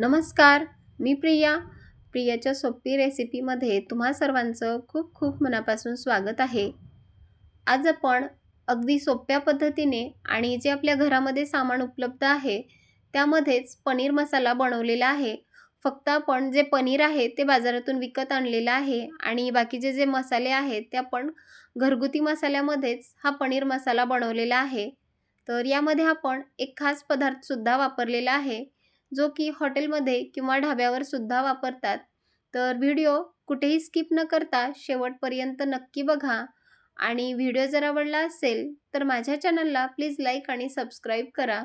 नमस्कार मी प्रिया. प्रियाच्या सोपी रेसिपीमध्ये तुम्हा सर्वांचं खूप खूप मनापासून स्वागत आहे. आज आपण अगदी सोप्या पद्धतीने आणि जे आपल्या घरामध्ये सामान उपलब्ध आहे त्यामध्येच पनीर मसाला बनवलेला आहे. फक्त आपण जे पनीर आहे ते बाजारातून विकत आणलेलं आहे आणि बाकीचे जे मसाले आहेत ते आपण घरगुती मसाल्यामध्येच हा पनीर मसाला बनवलेला आहे. तर यामध्ये आपण एक खास पदार्थसुद्धा वापरलेला आहे. जो की हॉटेलमध्ये किंवा ढाब्यावर सुद्धा वापरतात. तर व्हिडिओ कुठेही स्किप न करता शेवटपर्यंत नक्की बघा. आणि व्हिडिओ जर आवडला असेल तर माझ्या चॅनलला प्लीज लाईक आणि सबस्क्राईब करा.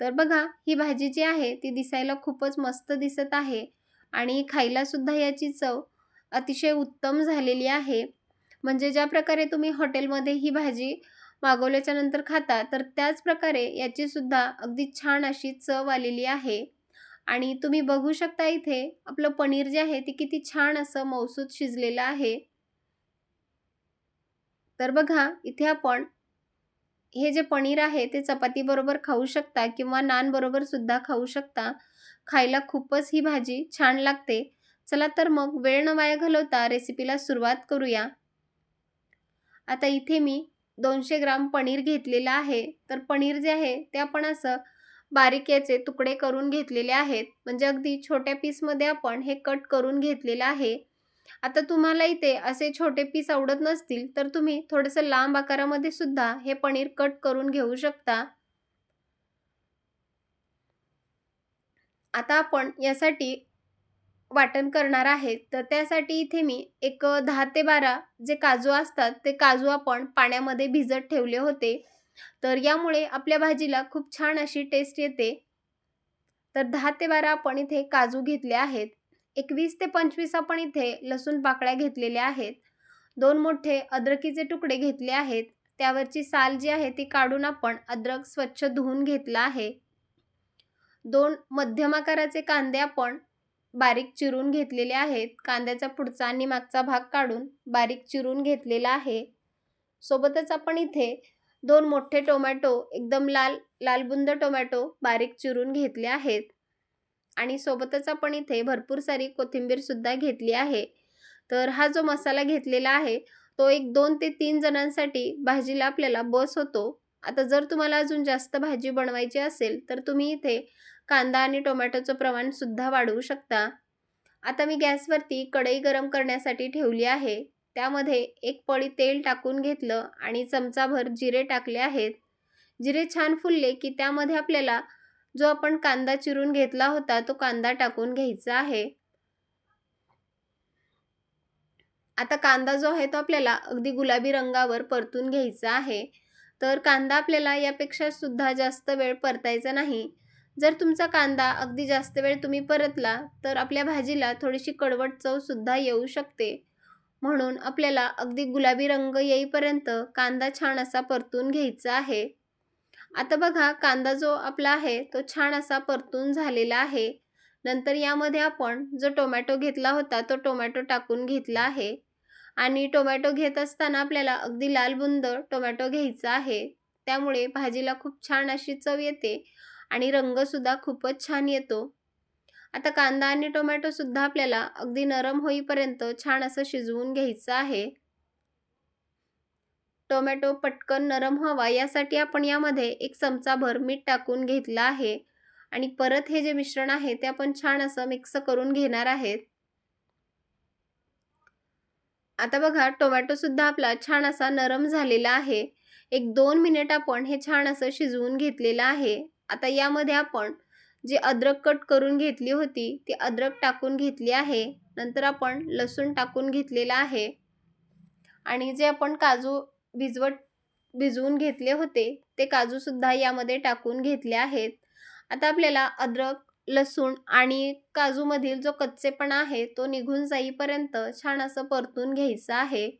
तर बघा ही भाजी जी आहे ती दिसायला खूपच मस्त दिसत आहे. आणि खायलासुद्धा याची चव अतिशय उत्तम झालेली आहे. म्हणजे ज्या प्रकारे तुम्ही हॉटेलमध्ये ही भाजी मागवल्याच्या नंतर खाता. तर त्याच प्रकारे याची सुद्धा अगदी छान अशी चव आलेली आहे. आणि तुम्ही बघू शकता इथे आपलं पनीर जे आहे ते किती छान असं मौसूद शिजलेलं आहे. तर बघा इथे आपण हे जे पनीर आहे ते चपातीबरोबर खाऊ शकता किंवा नानबरोबरसुद्धा सुद्धा खाऊ शकता. खायला खूपच ही भाजी छान लागते. चला तर मग वेळ न वाया घालवता रेसिपीला सुरुवात करूया. आता इथे मी दोनशे ग्राम पनीर घेतलेलं आहे. तर पनीर जे आहे ते आपण असं बारीक याचे तुकडे करून घेतलेले आहेत. म्हणजे अगदी छोट्या पीसमध्ये आपण हे कट करून घेतलेलं आहे. आता तुम्हाला इथे असे छोटे पीस आवडत नसतील तर तुम्ही थोडंसं लांब आकारामध्ये सुद्धा हे पनीर कट करून घेऊ शकता. आता आपण यासाठी वाटण करणार आहे. तर त्यासाठी इथे मी एक दहा ते बारा जे काजू असतात ते काजू आपण पाण्यामध्ये भिजत ठेवले होते. तर यामुळे आपल्या भाजीला खूप छान अशी टेस्ट येते. तर दहा ते बारा आपण इथे काजू घेतले आहेत. एकवीस ते पंचवीस आपण इथे लसूण पाकळ्या घेतलेल्या आहेत. दोन मोठे अद्रकीचे तुकडे घेतले आहेत. त्यावरची साल जी आहे ती काढून आपण अद्रक स्वच्छ धुवून घेतला आहे. दोन मध्यम आकाराचे कांदे आपण बारीक चिरून घेतलेले आहेत. कांद्याचा पुढचा आणि मागचा भाग काढून बारीक चिरून घेतलेला आहे. सोबतच आपण इथे दोन मोठे टोमॅटो एकदम लाल लालबुंद टोमॅटो बारीक चिरून घेतले आहेत. आणि सोबतच आपण इथे भरपूर सारी कोथिंबीरसुद्धा घेतली आहे. तर हा जो मसाला घेतलेला आहे तो एक दोन ते तीन जणांसाठी भाजीला आपल्याला बस होतो. आता जर तुम्हाला अजून जास्त भाजी बनवायची असेल तर तुम्ही इथे कांदा आणि टोमॅटोचं प्रमाणसुद्धा वाढवू शकता. आता मी गॅसवरती कढई गरम करण्यासाठी ठेवली आहे. त्यामध्ये एक पळी तेल टाकून घेतलं आणि चमचाभर जिरे टाकले आहेत. जिरे छान फुलले की त्यामध्ये आपल्याला जो आपण कांदा चिरून घेतला होता तो कांदा टाकून घ्यायचा आहे. आता कांदा जो आहे तो आपल्याला अगदी गुलाबी रंगावर परतून घ्यायचा आहे. तर कांदा आपल्याला यापेक्षा सुद्धा जास्त वेळ परतायचा नाही. जर तुमचा कांदा अगदी जास्त वेळ तुम्ही परतला तर आपल्या भाजीला थोडीशी कडवट चवसुद्धा येऊ शकते. म्हणून आपल्याला अगदी गुलाबी रंग येईपर्यंत कांदा छान असा परतून घ्यायचा आहे. आता बघा कांदा जो आपला आहे तो छान असा परतून झालेला आहे. नंतर यामध्ये आपण जो टोमॅटो घेतला होता तो टोमॅटो टाकून घेतला आहे. आणि टोमॅटो घेत असताना आपल्याला अगदी लाल बुंद टोमॅटो घ्यायचा आहे. त्यामुळे भाजीला खूप छान अशी चव येते. आणि रंगसुद्धा खूपच छान येतो. आता कांदा आणि टोमॅटोसुद्धा आपल्याला अगदी नरम होईपर्यंत छान असं शिजवून घ्यायचं आहे. टोमॅटो पटकन नरम व्हावा यासाठी आपण यामध्ये एक चमचाभर मीठ टाकून घेतलं आहे. आणि परत हे जे मिश्रण आहे ते आपण छान असं मिक्स करून घेणार आहेत. आता बघा टोमॅटोसुद्धा आपला छान असा नरम झालेला आहे. एक दोन मिनिट आपण हे छान असं शिजवून घेतलेलं आहे. आता यामध्ये आपण जे अद्रक कट करून घेतली होती ती अद्रक टाकून घेतली आहे. नंतर आपण लसूण टाकून घेतलेला आहे. आणि जे आपण काजू भिजवत भिजवून घेतले होते ते काजूसुद्धा यामध्ये टाकून घेतले आहेत. आता आपल्याला अद्रक लसूण आणि काजूमधील जो कच्चेपणा आहे तो निघून जाईपर्यंत छान असं परतून घ्यायचं आहे.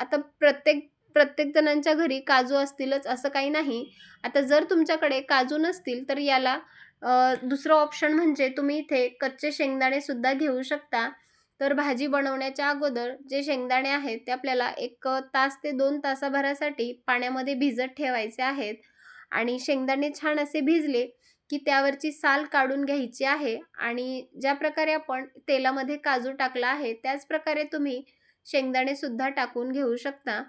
आता प्रत्येक प्रत्येक जणांच्या घरी काजू असतीलच असं काही नाही. आता जर तुमच्याकडे काजू नसतील तर याला दुसरं ऑप्शन म्हणजे तुम्ही इथे कच्चे शेंगदाणेसुद्धा घेऊ शकता. तर भाजी बनवण्याच्या अगोदर जे शेंगदाणे आहेत ते आपल्याला एक तास ते दोन तासाभरासाठी पाण्यामध्ये भिजत ठेवायचे आहेत. आणि शेंगदाणे छान असे भिजले की त्यावरची साल काढून घ्यायची आहे. आणि ज्या प्रकारे आपण तेलामध्ये काजू टाकला आहे त्याच प्रकारे तुम्ही शेंगदाणेसुद्धा टाकून घेऊ शकता.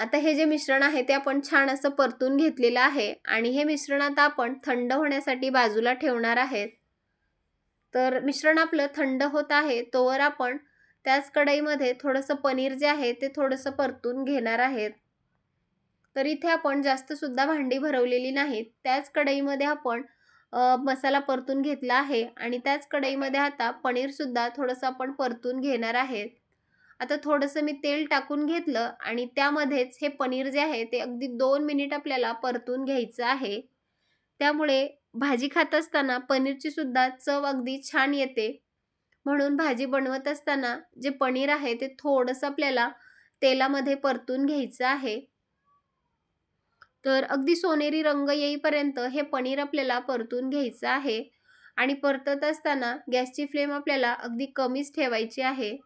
आता हे जे मिश्रण आहे ते आपण छान असं परतून घेतलेलं आहे आणि हे मिश्रण आता आपण थंड होण्यासाठी बाजूला ठेवणार आहेत. तर मिश्रण आपलं थंड होत आहे तोवर आपण त्याच कढईमध्ये थोडंसं पनीर जे आहे ते थोडंसं परतून घेणार आहेत. तर इथे आपण जास्तसुद्धा भांडी भरवलेली नाहीत त्याच कढईमध्ये आपण मसाला परतून घेतला आहे आणि त्याच कढईमध्ये आता पनीरसुद्धा थोडंसं आपण परतून घेणार आहेत. आता थोडंसं मी तेल टाकून घेतलं आणि त्यामध्येच हे पनीर जे आहे ते अगदी दोन मिनिट आपल्याला परतून घ्यायचं आहे. त्यामुळे भाजी खात असताना पनीरची सुद्धा चव अगदी छान येते. म्हणून भाजी बनवत असताना जे पनीर आहे ते थोडंसं आपल्याला तेलामध्ये परतून घ्यायचं आहे. तर अगदी सोनेरी रंग येईपर्यंत हे पनीर आपल्याला परतून घ्यायचं आहे. आणि परतत असताना गॅसची फ्लेम आपल्याला अगदी कमीच ठेवायची आहे.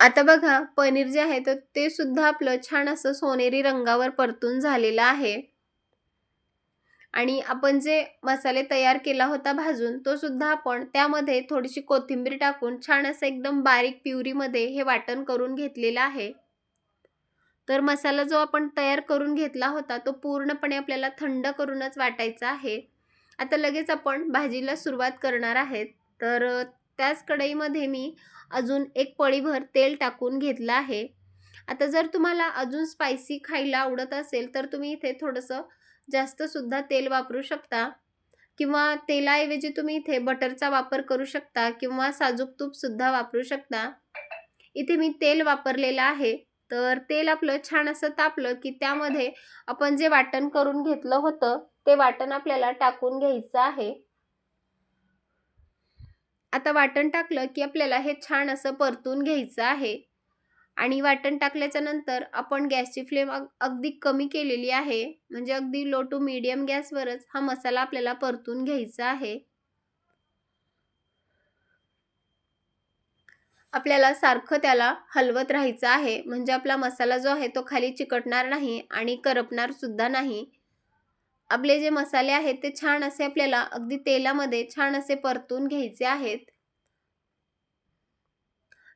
आता बघा पनीर जे आहे तर ते सुद्धा आपलं छान असं सोनेरी रंगावर परतून झालेलं आहे. आणि आपण जे मसाले तयार केला होता भाजून तो सुद्धा आपण त्यामध्ये थोडीशी कोथिंबीर टाकून छान असं एकदम बारीक प्युरीमध्ये हे वाटण करून घेतलेलं आहे. तर मसाला जो आपण तयार करून घेतला होता तो पूर्णपणे आपल्याला थंड करूनच वाटायचा आहे. आता लगेच आपण भाजीला सुरुवात करणार आहेत. तर त्याच कढईमध्ये मी अजून एक पळीभर तेल टाकून घेतलं आहे. आता जर तुम्हाला अजून स्पायसी खायला आवडत असेल तर तुम्ही इथे थोडंसं जास्तसुद्धा तेल वापरू शकता. किंवा तेलाऐवजी तुम्ही इथे बटरचा वापर करू शकता किंवा साजूक तूपसुद्धा वापरू शकता. इथे मी तेल वापरलेलं आहे. तर तेल आपलं छान असं तापलं की त्यामध्ये आपण जे वाटण करून घेतलं होतं ते वाटण आपल्याला टाकून घ्यायचं आहे. आता वाटण टाकलं की आपल्याला हे छान असं परतून घ्यायचं आहे. आणि वाटण टाकल्याच्या नंतर आपण गॅसची फ्लेम अग अगदी कमी केलेली आहे. म्हणजे अगदी लो टू मीडियम गॅसवरच हा मसाला आपल्याला परतून घ्यायचा आहे. आपल्याला सारखं त्याला हलवत राहायचं आहे. म्हणजे आपला मसाला जो आहे तो खाली चिकटणार नाही आणि करपणार सुद्धा नाही. आपले जे मसाले आहेत ते छान असे आपल्याला अगदी तेलामध्ये छान असे परतून घ्यायचे आहेत.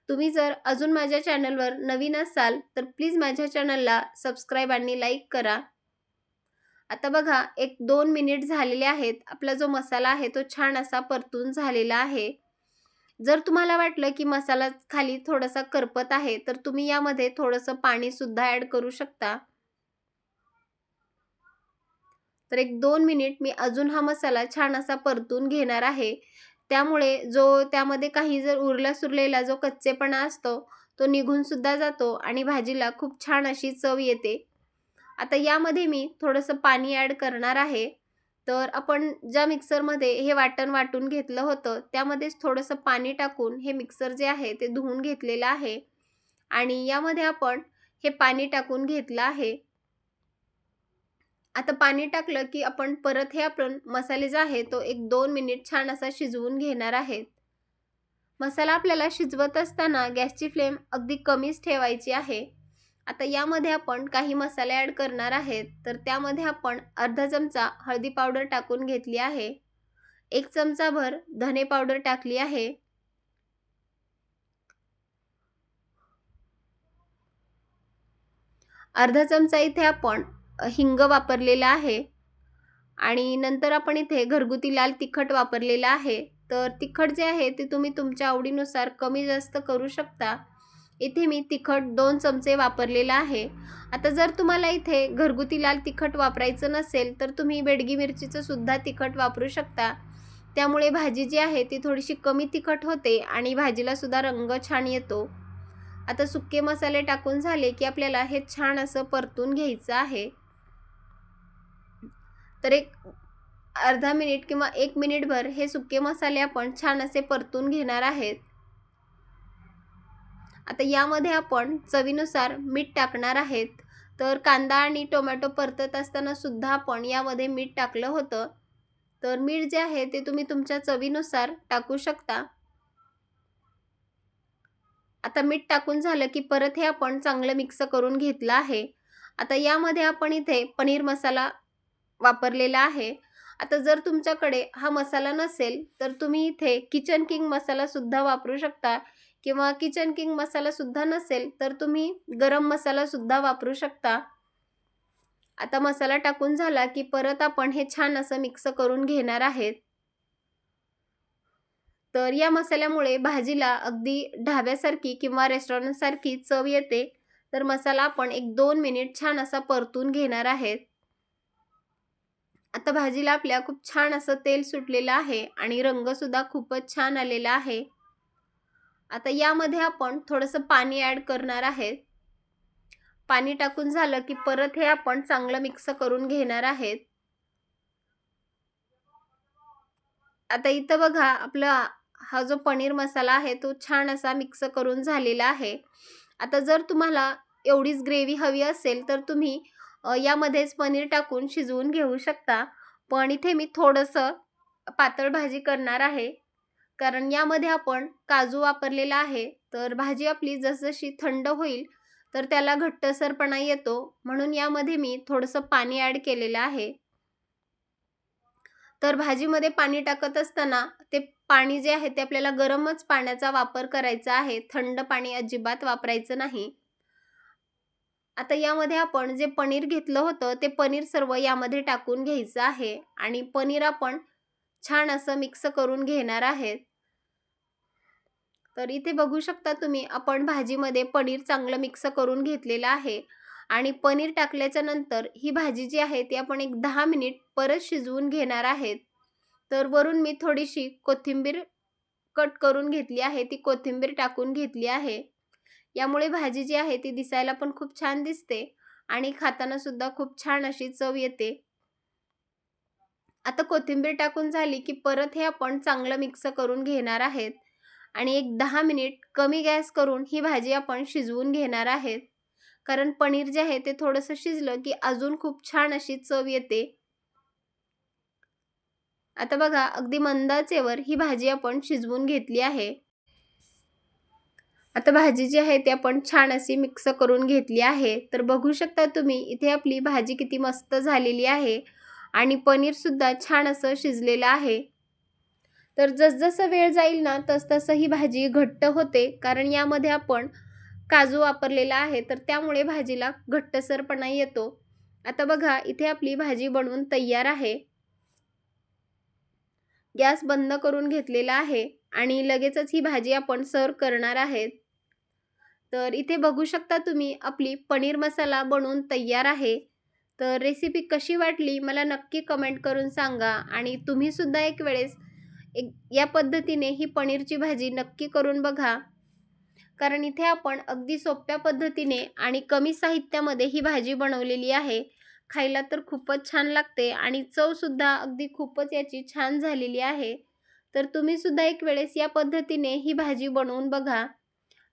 तुम्ही जर अजून माझ्या चॅनलवर नवीन असाल तर प्लीज माझ्या चॅनलला सबस्क्राईब आणि लाईक करा. आता बघा एक दोन मिनिट झालेले आहेत. आपला जो मसाला आहे तो छान असा परतून झालेला आहे. जर तुम्हाला वाटलं की मसाला खाली थोडासा करपत आहे तर तुम्ही यामध्ये थोडंसं पाणीसुद्धा ॲड करू शकता. तर एक दोन मिनिट मी अजून हा मसाला छान असा परतून घेणार आहे. त्यामुळे जो त्यामध्ये काही जर उरला सुरलेला जो कच्चेपणा असतो तो निघूनसुद्धा जातो आणि भाजीला खूप छान अशी चव येते. आता यामध्ये मी थोडंसं पाणी ॲड करणार आहे. तर आपण ज्या मिक्सरमध्ये हे वाटण वाटून घेतलं होतं त्यामध्येच थोडंसं पाणी टाकून हे मिक्सर जे आहे ते धुवून घेतलेलं आहे. आणि यामध्ये आपण हे पाणी टाकून घेतलं आहे. आता पाणी टाकलं की आपण परत हे आपण मसाले जे आहे तो एक दोन मिनिट छान असा शिजवून घेणार आहेत. मसाला आपल्याला शिजवत असताना गॅसची फ्लेम अगदी कमीच ठेवायची आहे. आता यामध्ये आपण काही मसाले ॲड करणार आहेत. तर त्यामध्ये आपण अर्धा चमचा हळदी पावडर टाकून घेतली आहे. एक चमचाभर धने पावडर टाकली आहे. अर्धा चमचा इथे आपण हिंग वापरलेलं आहे. आणि नंतर आपण इथे घरगुती लाल तिखट वापरलेलं आहे. तर तिखट जे आहे ते तुम्ही तुमच्या आवडीनुसार कमी जास्त करू शकता. इथे मी तिखट दोन चमचे वापरलेलं आहे. आता जर तुम्हाला इथे घरगुती लाल तिखट वापरायचं नसेल तर तुम्ही बेडगी मिरचीचं सुद्धा तिखट वापरू शकता. त्यामुळे भाजी जी आहे ती थोडीशी कमी तिखट होते आणि भाजीला सुद्धा रंग छान येतो. आता सुके मसाले टाकून झाले की आपल्याला हे छान असं परतून घ्यायचं आहे. तर एक अर्धा मिनिट किंवा एक मिनिटभर हे सुके मसाले आपण छान असे परतून घेणार आहेत. आता यामध्ये आपण चवीनुसार मीठ टाकणार आहेत. तर कांदा आणि टोमॅटो परतत असताना सुद्धा आपण यामध्ये मीठ टाकलं होतं. तर मीठ जे आहे ते तुम्ही तुमच्या चवीनुसार टाकू शकता. आता मीठ टाकून झालं की परत हे आपण चांगलं मिक्स करून घेतलं आहे. आता यामध्ये आपण इथे पनीर मसाला वापरलेला आहे. आता जर तुमच्याकडे हा मसाला नसेल तर तुम्ही इथे किचन किंग मसालासुद्धा वापरू शकता किंवा किचन किंग मसालासुद्धा नसेल तर तुम्ही गरम मसालासुद्धा वापरू शकता. आता मसाला टाकून झाला की परत आपण हे छान असं मिक्स करून घेणार आहेत. तर या मसाल्यामुळे भाजीला अगदी ढाब्यासारखी किंवा रेस्टॉरंटसारखी चव येते. तर मसाला आपण एक दोन मिनिट छान असा परतून घेणार आहेत. आता भाजीला आपल्या खूप छान असं तेल सुटलेलं आहे आणि रंगसुद्धा खूपच छान आलेला आहे. आता यामध्ये आपण थोडंसं पाणी ॲड करणार आहेत पाणी टाकून झालं की परत हे आपण चांगलं मिक्स करून घेणार आहेत. आता इथं बघा आपला हा जो पनीर मसाला आहे तो छान असा मिक्स करून झालेला आहे. आता जर तुम्हाला एवढीच ग्रेव्ही हवी असेल तर तुम्ही यामध्येच पनीर टाकून शिजवून घेऊ शकता. पण इथे मी थोडंसं पातळ भाजी करणार आहे. कारण यामध्ये आपण काजू वापरलेला आहे. तर भाजी आपली जसजशी थंड होईल तर त्याला घट्टसरपणा येतो. म्हणून यामध्ये मी थोडंसं पाणी ॲड केलेलं आहे. तर भाजीमध्ये पाणी टाकत असताना ते पाणी जे आहे ते आपल्याला गरमच पाण्याचा वापर करायचा आहे. थंड पाणी अजिबात वापरायचं नाही. आता यामध्ये आपण जे पनीर घेतलं होतं ते पनीर सर्व यामध्ये टाकून घ्यायचं आहे. आणि पनीर आपण छान असं मिक्स करून घेणार आहेत तर इथे बघू शकता तुम्ही आपण भाजीमध्ये पनीर चांगलं मिक्स करून घेतलेलं आहे. आणि पनीर टाकल्याच्या नंतर ही भाजी जी आहे ती आपण एक दहा मिनिट परत शिजवून घेणार आहेत तर वरून मी थोडीशी कोथिंबीर कट करून घेतली आहे ती कोथिंबीर टाकून घेतली आहे. यामुळे भाजी जी आहे ती दिसायला पण खूप छान दिसते आणि खाताना सुद्धा खूप छान अशी चव येते. आता कोथिंबीर टाकून झाली की परत हे आपण चांगलं मिक्स करून घेणार आहेत. आणि एक दहा मिनिट कमी गॅस करून ही भाजी आपण शिजवून घेणार आहेत. कारण पनीर जे आहे ते थोडंसं शिजलं की अजून खूप छान अशी चव येते. आता बघा अगदी मंदाचेवर ही भाजी आपण शिजवून घेतली आहे. आता भाजी जी आहे ती आपण छान अशी मिक्स करून घेतली आहे. तर बघू शकता तुम्ही इथे आपली भाजी किती मस्त झालेली आहे आणि पनीरसुद्धा छान असं शिजलेलं आहे. तर जसजसं वेळ जाईल ना तसतसं ही भाजी घट्ट होते कारण यामध्ये आपण काजू वापरलेला आहे तर त्यामुळे भाजीला घट्टसरपणा येतो. आता बघा इथे आपली भाजी बनवून तयार आहे. गॅस बंद करून घेतलेला आहे आणि लगेचच ही भाजी आपण सर्व करणार आहेत तर इथे बघू शकता तुम्ही आपली पनीर मसाला बनवून तयार आहे. तर रेसिपी कशी वाटली मला नक्की कमेंट करून सांगा आणि तुम्हीसुद्धा एक वेळेस एक या पद्धतीने ही पनीरची भाजी नक्की करून बघा. कारण इथे आपण अगदी सोप्या पद्धतीने आणि कमी साहित्यामध्ये ही भाजी बनवलेली आहे. खायला तर खूपच छान लागते आणि चवसुद्धा अगदी खूपच याची छान झालेली आहे. तर तुम्हीसुद्धा एक वेळेस या पद्धतीने ही भाजी बनवून बघा.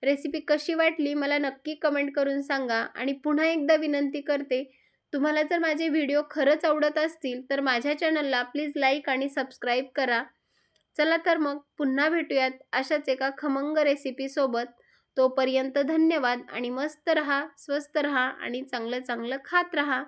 रेसिपी कशी वाटली मला नक्की कमेंट करून सांगा आणि पुन्हा एकदा विनंती करते तुम्हाला जर माझे व्हिडिओ खरंच आवडत असतील तर माझ्या चॅनलला प्लीज लाईक आणि सबस्क्राईब करा. चला तर मग पुन्हा भेटूयात अशाच एका खमंग रेसिपीसोबत तोपर्यंत धन्यवाद आणि मस्त रहा स्वस्त रहा आणि चांगलं चांगलं खात रहा.